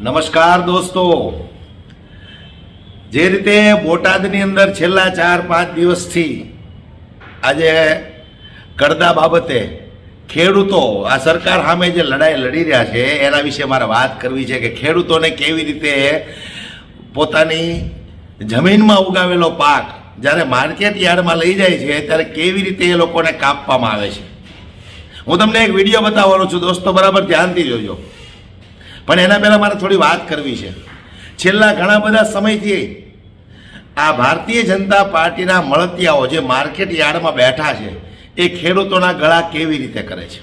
નમસ્કાર દોસ્તો. જે રીતે બોટાદની અંદર છેલ્લા ચાર પાંચ દિવસથી આજે કરદા બાબતે ખેડૂતો, આ સરકાર સામે જે લડાઈ લડી રહ્યા છે, એના વિશે મારે વાત કરવી છે કે ખેડૂતોને કેવી રીતે પોતાની જમીનમાં ઉગાવેલો પાક જ્યારે માર્કેટ યાર્ડમાં લઈ જાય છે, ત્યારે કેવી રીતે એ લોકોને કાપવામાં આવે છે. હું તમને એક વીડિયો બતાવવાનો છું દોસ્તો, બરાબર? ધ્યાનથી જોજો. પણ એના પહેલાં મારે થોડી વાત કરવી છે. છેલ્લા ઘણા બધા સમયથી આ ભારતીય જનતા પાર્ટીના મળતિયાઓ જે માર્કેટ યાર્ડમાં બેઠા છે, એ ખેડૂતોના ગળા કેવી રીતે કરે છે?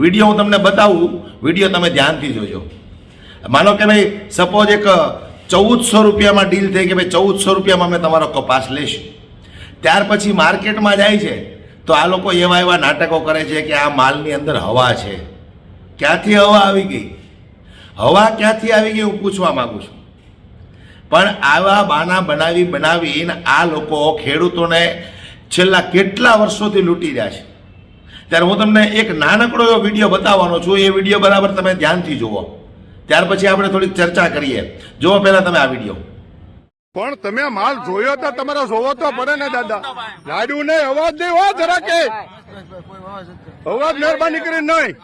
વીડિયો હું તમને બતાવું. વીડિયો તમે ધ્યાનથી જોજો. માનો કે ભાઈ સપોઝ એક ચૌદસો રૂપિયામાં ડીલ થઈ કે ભાઈ, ચૌદસો રૂપિયામાં અમે તમારો કપાસ લઈશું ત્યાર પછી માર્કેટમાં જાય છે, તો આ લોકો એવા એવા નાટકો કરે છે કે આ માલની અંદર હવા છે. ક્યાંથી હવા આવી ગઈ? હવા ક્યાંથી આવી ગઈ હું પૂછવા માંગુ છું. પણ આવા બાના બનાવી બનાવીને આ લોકો ખેડૂતોને છેલ્લા કેટલા વર્ષોથી લૂંટી રહ્યા છે. ત્યારે હું તમને એક નાનકડો એવો વીડિયો બતાવવાનો છું, એ વીડિયો બરાબર તમે ધ્યાનથી જુઓ. ત્યાર પછી આપણે થોડીક ચર્ચા કરીએ. જુઓ પહેલા તમે આ વીડિયો. પણ તમે માલ જોયો તો તમારો જોવો તો પડે ને, દાદા. લાડુ ને અવાજ નહીં હો જરા કે. અવાજ મહેરબાની કરી નહીં.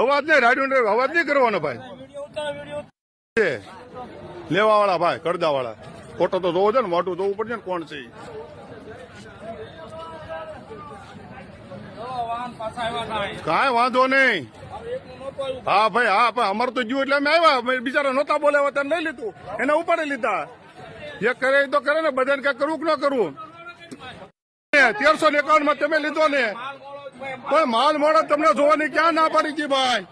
અવાજ નહીં રાડુ અવાજ નહીં કરવાનો ભાઈ. લેવા વાળા ભાઈ કરદા વાળા ફોટો તો જોવો છે ને મોટું જોવું પડશે ને કોણ છે. કાંઈ વાંધો નહીં. હા ભાઈ હા ભાઈ, અમારે તો જ્યું એટલે અમે આવ્યા. બિચારા નહોતા બોલાવ્યા ત્યારે નહીં લીધું. એને ઉપાડી લીધા. જે કરે તો કરે ને, બધાને કઈ કરવું કે ન કરવું. તેરસો ને એકાવનમાં તમે લીધો ને. પણ માલ મોડો તમને જોવાની ક્યાં ના પાડી હતી ભાઈ?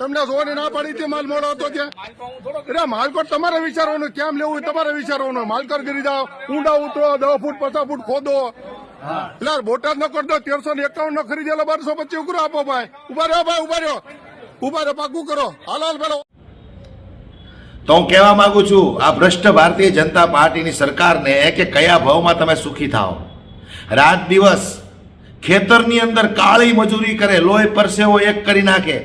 તમને જોવાની ના પાડી હતી માલ મોડો હતો અરે માલકોટ તમારે વિચારવાનું, કેમ લેવું તમારે વિચારવાનું. માલકર ગીરી જાઓ, ઊંડા ઉતરો, દસ ફૂટ, પચાસ ફૂટ ખોદો. એટલે બોટાદ ન કરતો તેરસો ને એકાવન નો ખરીદેલો બારસો પચીસ ઉઘરો આપો ભાઈ. ઊભા રહ્યો ભાઈ, ઊભા રહ્યો. ઊભા રહ્યો, પાકું કરો. હાલ હાલ, પેલો. તો હું કહેવા માંગુ છું, આ ભ્રષ્ટ ભારતીય જનતા પાર્ટીની સરકારને કે કયા ભાવમાં તમે સુખી થાઓ? રાત દિવસ ખેતરની અંદર કાળી મજૂરી કરે, લોહી પરસેવો એક કરી નાખે.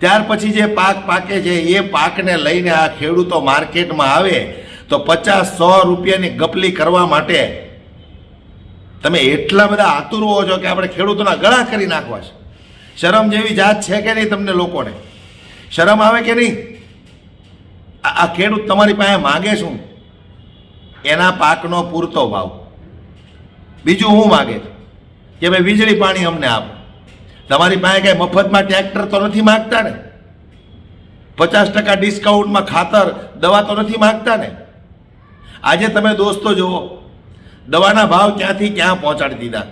ત્યાર પછી જે પાક પાકે છે, એ પાકને લઈને આ ખેડૂતો માર્કેટમાં આવે, તો પચાસ, સો રૂપિયાની ગપલી કરવા માટે તમે એટલા બધા આતુર હો છો કે આપણે ખેડૂતોના ગળા કરી નાખવા છે. શરમ જેવી જાત છે કે નહીં તમને લોકોને? શરમ આવે કે નહીં? આ ખેડૂત તમારી પાસે માગે શું? એના પાકનો પૂરતો ભાવ. બીજું હું માગે? છે કે ભાઈ વીજળી પાણી અમને આપો. તમારી પાસે કઈ મફતમાં ટ્રેક્ટર તો નથી માગતા ને? પચાસ ટકા ડિસ્કાઉન્ટમાં ખાતર, દવા તો નથી માગતા ને? આજે તમે દોસ્તો જુઓ, દવાના ભાવ ક્યાંથી ક્યાં પહોંચાડી દીધા?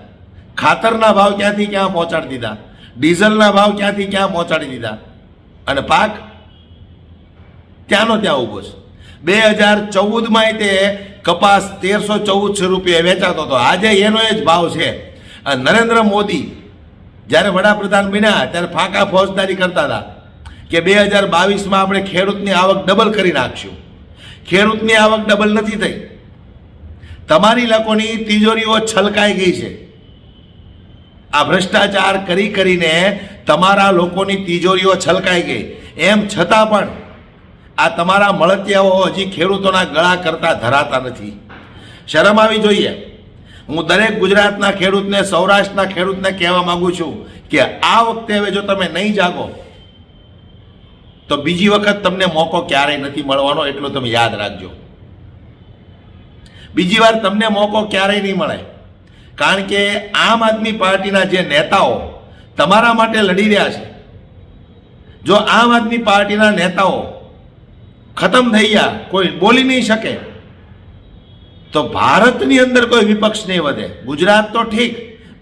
ખાતરના ભાવ ક્યાંથી ક્યાં પહોંચાડી દીધા? ડીઝલના ભાવ ક્યાંથી ક્યાં પહોંચાડી દીધા? અને પાક? ત્યાંનો ત્યાં ઊભો છે? બે હજાર ચૌદમાં તે કપાસ તેરસો ચૌદસો રૂપિયા વેચાતો હતો. આજે એનો એ જ ભાવ છે. અને નરેન્દ્ર મોદી જ્યારે વડાપ્રધાન બન્યા ત્યારે ફાંકા ફોજદારી કરતા હતા કે બે હજાર બાવીસમાં આપણે ખેડૂતની આવક ડબલ કરી નાખશું. ખેડૂતની આવક ડબલ નથી થઈ. તમારી લોકોની તિજોરીઓ છલકાઈ ગઈ છે. આ ભ્રષ્ટાચાર કરી કરીને તમારા લોકોની તિજોરીઓ છલકાઈ ગઈ. એમ છતાં પણ આ તમારા મળતિયાઓ હજી ખેડૂતોના ગળા કરતા ધરાતા નથી. શરમ આવી જોઈએ. હું દરેક ગુજરાતના ખેડૂતને, સૌરાષ્ટ્રના ખેડૂતને કહેવા માંગુ છું કે આ વખતે હવે જો તમે નહીં જાગો, તો બીજી વખત તમને મોકો ક્યારેય નથી મળવાનો, એટલો તમે યાદ રાખજો. બીજી વાર તમને મોકો ક્યારેય નહીં મળે. કારણ કે આમ આદમી પાર્ટીના જે નેતાઓ તમારા માટે લડી રહ્યા છે. જો આમ આદમી પાર્ટીના નેતાઓ ખતમ થઈ ગયા, કોઈ બોલી નહીં શકે તો ભારતની અંદર કોઈ વિપક્ષ નહીં વધે. ગુજરાત તો ઠીક,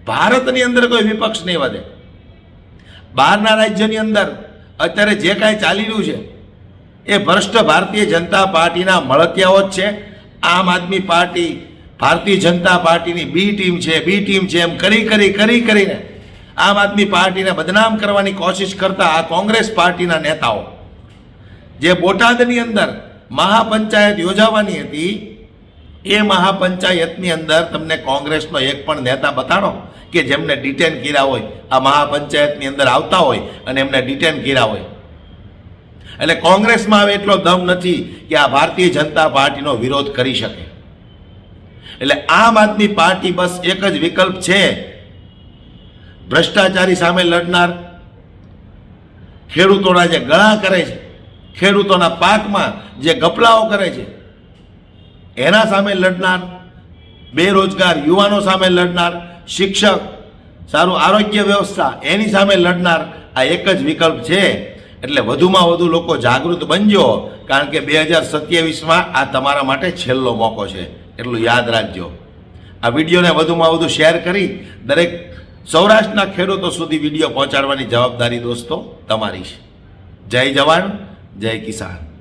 ભારતની અંદર કોઈ વિપક્ષ નહીં વધે. બહારના રાજ્યની અંદર અત્યારે જે કાંઈ ચાલી રહ્યું છે, એ ભ્રષ્ટ ભારતીય જનતા પાર્ટીના મળતિયાઓ જ છે. આમ આદમી પાર્ટી, ભારતીય જનતા પાર્ટીની બી ટીમ છે, બી ટીમ છે, એમ કરી કરી કરી, કરીને આમ આદમી પાર્ટીને બદનામ કરવાની કોશિશ કરતા આ કોંગ્રેસ પાર્ટીના નેતાઓ. જે બોટાદની અંદર મહાપંચાયત યોજાવાની હતી એ મહાપંચાયતની અંદર તમને કોંગ્રેસનો એક પણ નેતા બતાડો કે જેમને ડિટેન કર્યા હોય, આ મહાપંચાયતની અંદર આવતા હોય અને એમને ડિટેન કર્યા હોય. એટલે કોંગ્રેસમાં હવે એટલો દમ નથી કે આ ભારતીય જનતા પાર્ટીનો વિરોધ કરી શકે. એટલે આમ આદમી પાર્ટી બસ એક જ વિકલ્પ છે. ભ્રષ્ટાચારી સામે લડનાર, ખેડૂતોના જે ગળા કરે છે, ખેડૂતોના પાકમાં જે ગપલાઓ કરે છે એના સામે લડનાર, બેરોજગાર યુવાનો સામે લડનાર, શિક્ષક, સારું આરોગ્ય વ્યવસ્થા, એની સામે લડનાર આ એક જ વિકલ્પ છે. એટલે વધુમાં વધુ લોકો જાગૃત બનજો, કારણ કે બે હજાર સત્યાવીસમાં આ તમારા માટે છેલ્લો મોકો છે. એટલું યાદ રાખજો. આ વિડીયોને વધુમાં વધુ શેર કરી દરેક સૌરાષ્ટ્રના ખેડૂતો સુધી વીડિયો પહોંચાડવાની જવાબદારી દોસ્તો તમારી છે. જય જવાન, જય કિસાન.